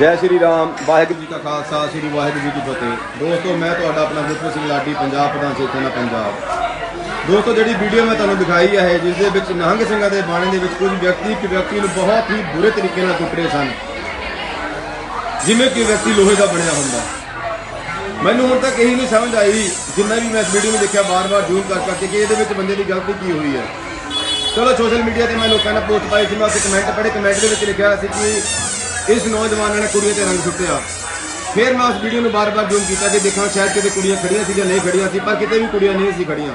ਜੈ ਸ਼੍ਰੀ ਰਾਮ, ਵਾਹਿਗੁਰੂ ਜੀ ਕਾ ਖਾਲਸਾ, ਸ਼੍ਰੀ ਵਾਹਿਗੁਰੂ ਜੀ ਕੀ ਫਤਿਹ। ਦੋਸਤੋ, ਮੈਂ ਤੁਹਾਡਾ ਆਪਣਾ ਗੁਰਪ੍ਰੀਤ ਸਿੰਘ ਲਾਡੀ, ਪੰਜਾਬ ਪ੍ਰਧਾਨ ਸੇਖਾਨਾ ਪੰਜਾਬ। ਦੋਸਤੋ, ਜਿਹੜੀ ਵੀਡੀਓ ਮੈਂ ਤੁਹਾਨੂੰ ਦਿਖਾਈ ਹੈ ਜਿਸ ਦੇ ਵਿੱਚ ਨਿਹੰਗ ਸਿੰਘਾਂ ਦੇ ਬਾਣੇ ਦੇ ਵਿੱਚ ਕੁਝ ਵਿਅਕਤੀ, ਇੱਕ ਵਿਅਕਤੀ ਨੂੰ ਬਹੁਤ ਹੀ ਬੁਰੇ ਤਰੀਕੇ ਨਾਲ ਕੁੱਟ ਰਹੇ ਸਨ। ਜਿਵੇਂ ਕਿ ਵਿਅਕਤੀ ਲੋਹੇ ਦਾ ਬਣਿਆ ਹੁੰਦਾ। ਮੈਨੂੰ ਹੁਣ ਤੱਕ ਇਹੀ ਨਹੀਂ ਸਮਝ ਆਈ, ਜਿੰਨਾ ਵੀ ਮੈਂ ਇਸ ਵੀਡੀਓ ਨੂੰ ਦੇਖਿਆ ਬਾਰ-ਬਾਰ ਜ਼ੂਮ ਕਰ ਕਰਕੇ ਕਿ ਇਹਦੇ ਵਿੱਚ ਬੰਦੇ ਦੀ ਗਲਤੀ ਕੀ ਹੋਈ ਹੈ। ਚਲੋ, ਸੋਸ਼ਲ ਮੀਡੀਆ ਤੇ ਮੈਂ ਲੋਕਾਂ ਨੇ ਪੋਸਟ ਪਾਈ ਸੀ, ਮੈਂ ਉੱਥੇ ਕਮੈਂਟ ਪੜ੍ਹੇ ਕਮੈਂਟ ਦੇ ਵਿੱਚ ਲਿਖਿਆ ਸੀ ਕਿ ਇਸ ਨੌਜਵਾਨ ਨੇ ਕੁੜੀਆਂ ਤੇ ਰੰਗ ਸੁੱਟਿਆ। ਫਿਰ ਮੈਂ ਉਸ ਵੀਡੀਓ ਨੂੰ ਬਾਰ-ਬਾਰ ਜ਼ੂਮ ਕੀਤਾ ਕਿ ਦੇਖਾਂ ਸ਼ਾਇਦ ਕਿਤੇ ਕੁੜੀਆਂ ਖੜੀਆਂ ਸੀ ਜਾਂ ਨਹੀਂ ਖੜੀਆਂ ਸੀ, ਪਰ ਕਿਤੇ ਵੀ ਕੁੜੀਆਂ ਨਹੀਂ ਸੀ ਖੜੀਆਂ।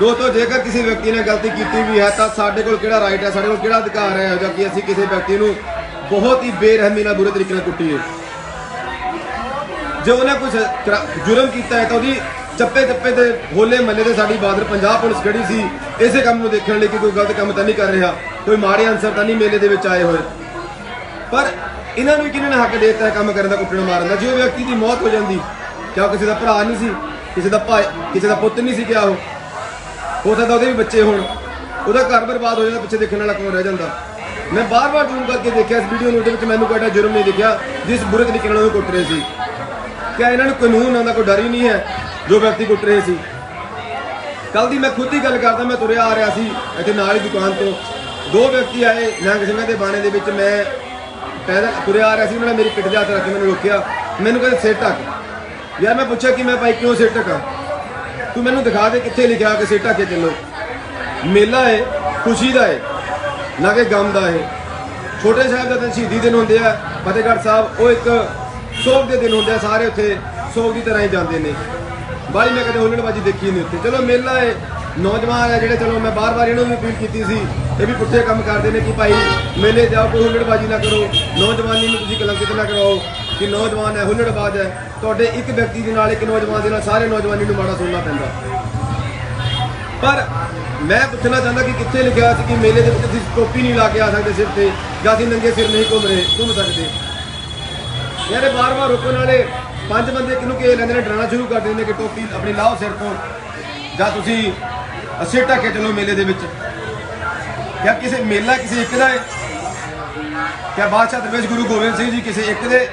ਦੋਸਤੋ, ਜੇਕਰ ਕਿਸੇ ਵਿਅਕਤੀ ਨੇ ਗਲਤੀ ਕੀਤੀ ਵੀ ਹੈ, ਤਾਂ ਸਾਡੇ ਕੋਲ ਕਿਹੜਾ ਰਾਈਟ ਹੈ, ਸਾਡੇ ਕੋਲ ਕਿਹੜਾ ਅਧਿਕਾਰ ਹੈ, ਜਾਂ ਕਿ ਅਸੀਂ ਕਿਸੇ ਵਿਅਕਤੀ ਨੂੰ ਬਹੁਤ ਹੀ ਬੇਰਹਿਮੀ ਨਾਲ ਬੁਰੇ ਤਰੀਕੇ ਨਾਲ ਕੁੱਟੀਏ। ਜੇ ਉਹਨੇ ਕੁਝ ਜੁਰਮ ਕੀਤਾ ਹੈ, ਤਾਂ ਉਹਦੀ ਚੱਪੇ ਚੱਪੇ ਤੇ ਹੋਲੇ ਮੱਲੇ ਤੇ ਸਾਡੀ ਬਾਦਰ ਪੰਜਾਬ ਪੁਲਿਸ ਖੜੀ ਸੀ। ਇਸੇ ਕੰਮ ਨੂੰ ਦੇਖਣ ਲਈ ਕਿ ਕੋਈ ਗਲਤ ਕੰਮ ਤਾਂ ਨਹੀਂ ਕਰ ਰਿਹਾ, ਕੋਈ ਮਾੜੇ ਅਨਸਰ ਤਾਂ ਨਹੀਂ ਮੇਲੇ ਦੇ ਵਿੱਚ ਆਏ ਹੋਏ। ਪਰ ਇਹਨਾਂ ਨੂੰ ਕਿਹਨੇ ਨੇ ਹੱਕ ਦੇ ਦਿੱਤਾ ਹੈ ਕੰਮ ਕਰਨ ਦਾ, ਕੁੱਟਣ ਮਾਰਨ ਦਾ? ਜੇ ਉਹ ਵਿਅਕਤੀ ਦੀ ਮੌਤ ਹੋ ਜਾਂਦੀ ਕਿਆ ਉਹ ਕਿਸੇ ਦਾ ਭਰਾ ਨਹੀਂ ਸੀ, ਕਿਸੇ ਦਾ ਭਾਈ, ਕਿਸੇ ਦਾ ਪੁੱਤ ਨਹੀਂ ਸੀ ਕਿਆ ਉਹ, ਹੋ ਸਕਦਾ ਉਹਦੇ ਵੀ ਬੱਚੇ ਹੋਣ। ਉਹਦਾ ਘਰ ਬਰਬਾਦ ਹੋ ਜਾਂਦਾ, ਪਿੱਛੇ ਦੇਖਣ ਵਾਲਾ ਕੌਣ ਰਹਿ ਜਾਂਦਾ? ਮੈਂ ਬਾਰ-ਬਾਰ ਜ਼ੂਮ ਕਰਕੇ ਦੇਖਿਆ, ਇਸ ਵੀਡੀਓ ਨੂੰ ਉਹਦੇ ਵਿੱਚ ਮੈਨੂੰ ਕੋਈ ਐਡਾ ਜੁਰਮ ਨਹੀਂ ਦਿਖਿਆ, ਜਿਸ ਬੁਰੇ ਤਰੀਕੇ ਨਾਲ ਉਹ ਕੁੱਟ ਰਹੇ ਸੀ। ਕਿਆ ਇਹਨਾਂ ਨੂੰ ਕਾਨੂੰਨ ਦਾ ਕੋਈ ਡਰ ਹੀ ਨਹੀਂ ਹੈ, ਜੋ ਵਿਅਕਤੀ ਕੁੱਟ ਰਹੇ ਸੀ? ਕੱਲ ਦੀ ਮੈਂ ਖੁਦ ਹੀ ਗੱਲ ਕਰਦਾ, ਮੈਂ ਤੁਰਿਆ ਆ ਰਿਹਾ ਸੀ, ਇੱਥੇ ਨਾਲ ਹੀ ਦੁਕਾਨ ਤੋਂ। ਦੋ ਵਿਅਕਤੀ ਆਏ, ਨੰਗ ਸਿੰਘਾਂ ਦੇ ਬਾਣੇ ਦੇ ਵਿੱਚ ਮੈਂ ਪੈਦਲ ਤੁਰਿਆ ਆ ਰਿਹਾ ਸੀ, ਉਹਨਾਂ ਨੇ ਮੇਰੀ ਪਿੱਠ ਦੇ ਹੱਥ ਰੱਖ ਕੇ ਮੈਨੂੰ ਰੋਕਿਆ। ਮੈਨੂੰ ਕਹਿੰਦੇ, ਸਿਰ ਢੱਕ। ਯਾਰ ਮੈਂ ਪੁੱਛਿਆ ਕਿ ਮੈਂ ਭਾਈ ਕਿਉਂ ਸਿਰ ਢੱਕਾਂ? ਤੂੰ ਮੈਨੂੰ ਦਿਖਾ ਦੇ ਕਿੱਥੇ ਲਿਖਿਆ ਕਿ ਸਿਰ ਢੱਕ ਕੇ ਚੱਲੋ। ਮੇਲਾ ਹੈ ਖੁਸ਼ੀ ਦਾ ਹੈ ਨਾ ਕਿ ਗਮ ਦਾ ਹੈ ਛੋਟੇ ਸਾਹਿਬ ਦਾ ਦਿਨ ਸ਼ਹੀਦੀ ਦਿਨ ਹੁੰਦੇ ਆ, ਫਤਿਹਗੜ੍ਹ ਸਾਹਿਬ, ਉਹ ਇੱਕ ਸੋਗ ਦੇ ਦਿਨ ਹੁੰਦੇ ਆ, ਸਾਰੇ ਉੱਥੇ ਸੋਗ ਦੀ ਤਰ੍ਹਾਂ ਹੀ ਜਾਂਦੇ ਨੇ। ਬਾਈ ਮੈਂ ਕਦੇ ਹੁੱਲੜਬਾਜੀ ਦੇਖੀ ਨਹੀਂ ਉੱਥੇ। ਚਲੋ ਮੇਲਾ ਹੈ ਨੌਜਵਾਨ ਹੈ ਜਿਹੜੇ, ਚਲੋ ਮੈਂ ਬਾਰ-ਬਾਰ ਇਹਨਾਂ ਨੂੰ ਵੀ ਅਪੀਲ ਕੀਤੀ ਸੀ ਇਹ ਵੀ ਪੁੱਠੇ ਕੰਮ ਕਰਦੇ ਨੇ ਕਿ ਭਾਈ ਮੇਲੇ ਜਾਓ ਕੋਈ ਹੁੱਲੜਬਾਜੀ ਨਾ ਕਰੋ। ਨੌਜਵਾਨੀ ਨੂੰ ਤੁਸੀਂ ਕਲੰਕਿਤ ਨਾ ਕਰਾਓ ਕਿ ਨੌਜਵਾਨ ਹੈ ਹੁੱਲੜਬਾਜ਼ ਹੈ। ਤੁਹਾਡੇ ਇੱਕ ਵਿਅਕਤੀ ਦੇ ਨਾਲ ਇੱਕ ਨੌਜਵਾਨ ਦੇ ਨਾਲ ਸਾਰੇ ਨੌਜਵਾਨੀ ਨੂੰ ਮਾੜਾ ਸੁਣਨਾ ਪੈਂਦਾ। ਪਰ ਮੈਂ ਪੁੱਛਣਾ ਚਾਹੁੰਦਾ ਕਿ ਕਿੱਥੇ ਲਿਖਿਆ ਸੀ ਕਿ ਮੇਲੇ ਦੇ ਵਿੱਚ ਤੁਸੀਂ ਟੋਪੀ ਨਹੀਂ ਲਾ ਕੇ ਆ ਸਕਦੇ ਸਿਰ ਤੇ, ਜਾਂ ਅਸੀਂ ਨੰਗੇ ਸਿਰ ਨਹੀਂ ਘੁੰਮ ਰਹੇ, ਘੁੰਮ ਸਕਦੇ। ਯਾਰ ਇਹ ਬਾਰ-ਬਾਰ ਰੋਕਣ ਵਾਲੇ ਪੰਜ ਬੰਦੇ ਕਿਹਨੂੰ ਕੇ ਲੈਂਦੇ ਨੇ, ਡਰਾਉਣਾ ਸ਼ੁਰੂ ਕਰ ਦਿੰਦੇ ਨੇ ਕਿ ਟੋਪੀ ਆਪਣੀ ਲਾਓ ਸਿਰ ਤੋਂ। ਜਾਂ ਤੁਸੀਂ ਸਿਰ ਢੱਕ ਕੇ ਚਲੋ ਮੇਲੇ ਦੇ ਵਿੱਚ। ਜਾਂ ਕਿਸੇ ਮੇਲਾ ਕਿਸੇ ਇੱਕ ਦਾ ਹੈ। ਕਿਆ ਬਾਦਸ਼ਾਹ ਦਰਵੇਸ਼ ਗੁਰੂ ਗੋਬਿੰਦ ਸਿੰਘ ਜੀ ਕਿਸੇ ਇੱਕ ਦੇ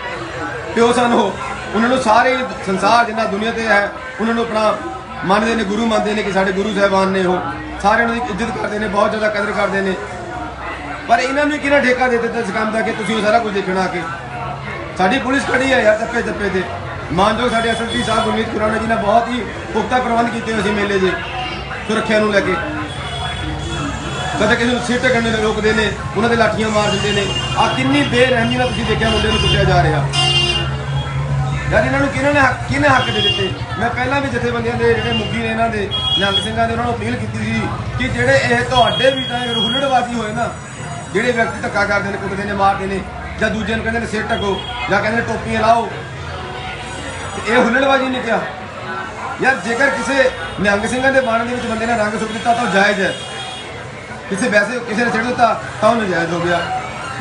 ਪਿਓ ਸਨ ਉਹ। ਉਹਨਾਂ ਨੂੰ ਸਾਰੇ ਸੰਸਾਰ ਜਿੰਨਾ ਦੁਨੀਆ ਤੇ ਹੈ, ਉਹਨਾਂ ਨੂੰ ਆਪਣਾ ਮੰਨਦੇ ਨੇ, ਗੁਰੂ ਮੰਨਦੇ ਨੇ ਕਿ ਸਾਡੇ ਗੁਰੂ ਸਾਹਿਬਾਨ ਨੇ ਉਹ। ਸਾਰੇ ਉਹਨਾਂ ਦੀ ਇੱਜ਼ਤ ਕਰਦੇ ਨੇ, ਬਹੁਤ ਜ਼ਿਆਦਾ ਕਦਰ ਕਰਦੇ ਨੇ। ਪਰ ਇਹਨਾਂ ਨੂੰ ਕਿਹਨਾਂ ਠੇਕਾ ਦੇ ਦਿੱਤਾ ਇਸ ਕੰਮ ਦਾ ਕਿ ਤੁਸੀਂ ਉਹ ਸਾਰਾ ਕੁਝ ਦੇਖਣਾ ਆ ਕੇ? ਸਾਡੀ ਪੁਲਿਸ ਖੜੀ ਹੈ ਯਾਰ ਚੱਪੇ ਚੱਪੇ ਤੇ। ਮਾਨਯੋਗ ਸਾਡੇ ਐਸਐਸਪੀ ਸਾਹਿਬ ਗੁਰਮੀਤ ਖੁਰਾਣਾ ਜੀ ਨੇ ਬਹੁਤ ਹੀ ਪੁਖਤਾ ਪ੍ਰਬੰਧ ਕੀਤੇ ਹੋਏ ਸੀ ਮੇਲੇ ਦੇ ਸੁਰੱਖਿਆ ਨੂੰ ਲੈ ਕੇ। ਕਦੇ ਕਿਸੇ ਨੂੰ ਸਿਰ ਢਕਣ ਨੂੰ ਰੋਕਦੇ ਨੇ, ਉਹਨਾਂ ਦੇ ਲਾਠੀਆਂ ਮਾਰ ਦਿੰਦੇ ਨੇ। ਆ ਕਿੰਨੀ ਬੇਰਹਿਮੀ ਨਾਲ ਤੁਸੀਂ ਦੇਖਿਆ ਮੁੰਡੇ ਨੂੰ ਕੁੱਟਿਆ ਜਾ ਰਿਹਾ। ਯਾਰ ਇਹਨਾਂ ਨੂੰ ਕਿਹਨਾਂ ਨੇ ਹੱਕ ਕਿਹਨੇ ਹੱਕ ਦੇ ਦਿੱਤੇ? ਮੈਂ ਪਹਿਲਾਂ ਵੀ ਜਥੇਬੰਦੀਆਂ ਦੇ ਜਿਹੜੇ ਮੁੱਖੀ ਨੇ ਇਹਨਾਂ ਦੇ ਨਿਹੰਗ ਸਿੰਘਾਂ ਦੇ ਉਹਨਾਂ ਨੂੰ ਅਪੀਲ ਕੀਤੀ ਸੀ ਕਿ ਜਿਹੜੇ ਇਹ ਤੁਹਾਡੇ ਵੀ ਤਾਂ ਅਗਰ ਹੋਏ ਨਾ, ਜਿਹੜੇ ਵਿਅਕਤੀ ਧੱਕਾ ਕਰਦੇ ਨੇ, ਕੁੱਟਦੇ ਨੇ, ਮਾਰਦੇ ਨੇ, ਜਾਂ ਦੂਜੇ ਨੂੰ ਕਹਿੰਦੇ ਨੇ ਸਿਰ ਢਕੋ, ਜਾਂ ਕਹਿੰਦੇ ਨੇ ਟੋਪੀਆਂ ਲਾਓ ਇਹ ਹੁੱਲੜਬਾਜ਼ੀ ਨਹੀਂ ਕਿਹਾ। ਯਾਰ, ਜੇਕਰ ਕਿਸੇ ਨਿਹੰਗ ਸਿੰਘਾਂ ਦੇ ਬਾਣੇ ਦੇ ਵਿੱਚ ਬੰਦੇ ਨੇ ਰੰਗ ਸੁੱਟ ਦਿੱਤਾ, ਤਾਂ ਉਹ ਜਾਇਜ਼ ਹੈ। ਕਿਸੇ ਵੈਸੇ ਕਿਸੇ ਨੇ ਛੱਡ ਦਿੱਤਾ, ਤਾਂ ਉਹ ਨਜਾਇਜ਼ ਹੋ ਗਿਆ।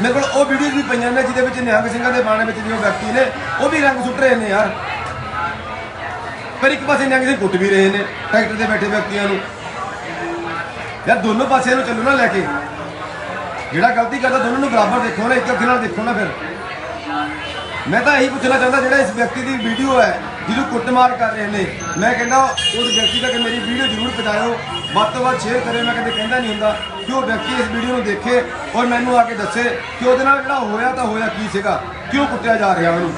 ਮੇਰੇ ਕੋਲ ਉਹ ਵੀਡੀਓਜ਼ ਵੀ ਪਈਆਂ ਨੇ, ਜਿਹਦੇ ਵਿੱਚ ਨਿਹੰਗ ਸਿੰਘਾਂ ਦੇ ਬਾਣੇ ਵਿੱਚ ਜੋ ਵਿਅਕਤੀ ਨੇ, ਉਹ ਵੀ ਰੰਗ ਸੁੱਟ ਰਹੇ ਨੇ ਯਾਰ। ਪਰ ਇੱਕ ਪਾਸੇ ਨਿਹੰਗ ਸਿੰਘ ਕੁੱਟ ਵੀ ਰਹੇ ਨੇ, ਟਰੈਕਟਰ ਤੇ ਬੈਠੇ ਵਿਅਕਤੀਆਂ ਨੂੰ। ਯਾਰ, ਦੋਨੋਂ ਪਾਸਿਆਂ ਨੂੰ ਚੱਲੋ ਨਾ ਲੈ ਕੇ। ਜਿਹੜਾ ਗਲਤੀ ਕਰਦਾ, ਦੋਨੋਂ ਨੂੰ ਬਰਾਬਰ ਦੇਖੋ ਨਾ, ਇੱਕ ਅੱਖ ਨਾਲ ਦੇਖੋ ਨਾ ਫਿਰ। ਮੈਂ ਤਾਂ ਇਹੀ ਪੁੱਛਣਾ ਚਾਹੁੰਦਾ ਜਿਹੜਾ ਇਸ ਵਿਅਕਤੀ ਦੀ ਵੀਡੀਓ ਹੈ, ਜਿਹਨੂੰ ਕੁੱਟਮਾਰ ਕਰ ਰਹੇ ਨੇ। ਮੈਂ ਕਹਿੰਦਾ ਉਸ ਵਿਅਕਤੀ ਤੱਕ ਮੇਰੀ ਵੀਡੀਓ ਜ਼ਰੂਰ ਪਹੁੰਚਾਇਓ। ਵੱਧ ਤੋਂ ਵੱਧ ਸ਼ੇਅਰ ਕਰੇ, ਮੈਂ ਕਦੇ ਕਹਿੰਦਾ ਨਹੀਂ ਹੁੰਦਾ ਕਿ ਉਹ ਵਿਅਕਤੀ ਇਸ ਵੀਡੀਓ ਨੂੰ ਦੇਖੇ ਔਰ ਮੈਨੂੰ ਆ ਕੇ ਦੱਸੇ ਕਿ ਉਹਦੇ ਨਾਲ ਜਿਹੜਾ ਹੋਇਆ ਤਾਂ ਹੋਇਆ ਕੀ ਸੀਗਾ, ਕਿਉਂ ਕੁੱਟਿਆ ਜਾ ਰਿਹਾ ਉਹਨੂੰ।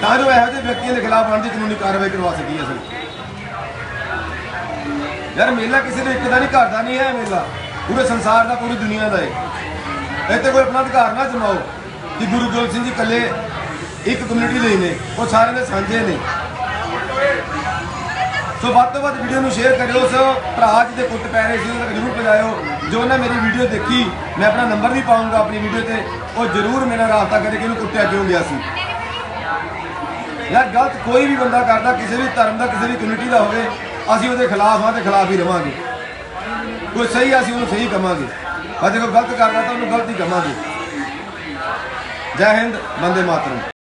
ਤਾਂ ਜੋ ਇਹੋ ਜਿਹੇ ਵਿਅਕਤੀਆਂ ਦੇ ਖਿਲਾਫ ਬਣਦੀ ਕਾਨੂੰਨੀ ਕਾਰਵਾਈ ਕਰਵਾ ਸਕੀਏ ਅਸੀਂ। ਯਾਰ ਮੇਲਾ ਕਿਸੇ ਦੇ ਇੱਕ ਦਾ ਨਹੀਂ, ਘਰ ਦਾ ਨਹੀਂ ਹੈ ਮੇਲਾ। ਪੂਰੇ ਸੰਸਾਰ ਦਾ, ਪੂਰੀ ਦੁਨੀਆ ਦਾ ਹੈ। ਇੱਥੇ ਕੋਈ ਆਪਣਾ ਅਧਿਕਾਰ ਨਾ ਜਮਾਓ। ਕਿ ਗੁਰੂ ਗੋਬਿੰਦ ਸਿੰਘ ਜੀ ਇਕੱਲੇ ਇੱਕ ਕਮਿਊਨਿਟੀ ਲਈ ਨੇ, ਉਹ ਸਾਰਿਆਂ ਦੇ ਸਾਂਝੇ ਨੇ। ਸੋ ਵੱਧ ਤੋਂ ਵੱਧ ਵੀਡੀਓ ਨੂੰ ਸ਼ੇਅਰ ਕਰਿਓ ਉਸ ਭਰਾ ਜੀ ਦੇ ਕੁੱਟ ਪੈ ਰਹੇ ਸੀ, ਉਹਨਾਂ ਤੱਕ ਜ਼ਰੂਰ ਪਹੁੰਚਾਇਓ। ਜੋ ਉਹਨਾਂ ਮੇਰੀ ਵੀਡੀਓ ਦੇਖੀ, ਮੈਂ ਆਪਣਾ ਨੰਬਰ ਵੀ ਪਾਉਂਗਾ ਆਪਣੀ ਵੀਡੀਓ ਤੇ, ਉਹ ਜ਼ਰੂਰ ਮੇਰਾ ਰਾਬਤਾ ਕਰੇ ਕਿ ਇਹਨੂੰ ਕੁੱਟਿਆ ਕਿਉਂ ਗਿਆ ਸੀ। ਯਾਰ, ਗਲਤ ਕੋਈ ਵੀ ਬੰਦਾ ਕਰਦਾ, ਕਿਸੇ ਵੀ ਧਰਮ ਦਾ, ਕਿਸੇ ਵੀ ਕਮਿਊਨਿਟੀ ਦਾ ਹੋਵੇ, ਅਸੀਂ ਉਹਦੇ ਖਿਲਾਫ ਹਾਂ ਤੇ ਖਿਲਾਫ ਹੀ ਰਵਾਂਗੇ। ਕੋਈ ਸਹੀ ਅਸੀਂ ਉਹਨੂੰ ਸਹੀ ਕਵਾਂਗੇ। ਪਰ ਜੇ ਕੋਈ ਗਲਤ ਕਰਦਾ ਤਾਂ ਉਹਨੂੰ ਗਲਤ ਹੀ ਕਵਾਂਗੇ। ਜੈ ਹਿੰਦ ਬੰਦੇ ਮਾਤਰਮ।